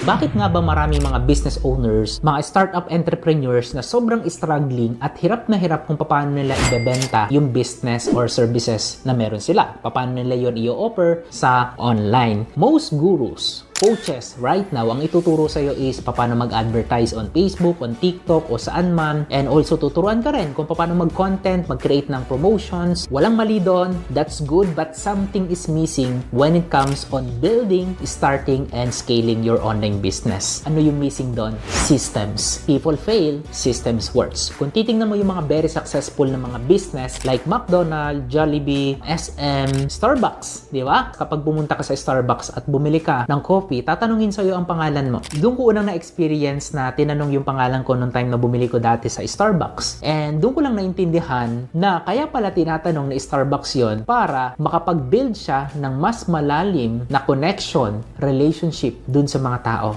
Bakit nga ba maraming mga business owners, mga startup entrepreneurs na sobrang struggling at hirap na hirap kung paano nila ibebenta yung business or services na meron sila? Paano nila yon i-offer sa online? Most gurus, coaches right now, ang ituturo sa iyo is paano mag-advertise on Facebook, on TikTok, o saan man. And also tuturuan ka rin kung paano mag-content, mag-create ng promotions. Walang mali doon, that's good, but something is missing when it comes on building, starting, and scaling your online business. Ano yung missing doon? Systems. People fail, systems works. Kung titingnan mo yung mga very successful na mga business like McDonald's, Jollibee, SM, Starbucks, di ba? Kapag pumunta ka sa Starbucks at bumili ka ng coffee, tatanungin sa'yo ang pangalan mo. Doon ko unang na-experience na tinanong yung pangalan ko nung time na bumili ko dati sa Starbucks. And doon ko lang naintindihan na kaya pala tinatanong na Starbucks yon para makapag-build siya ng mas malalim na connection, relationship dun sa mga tao.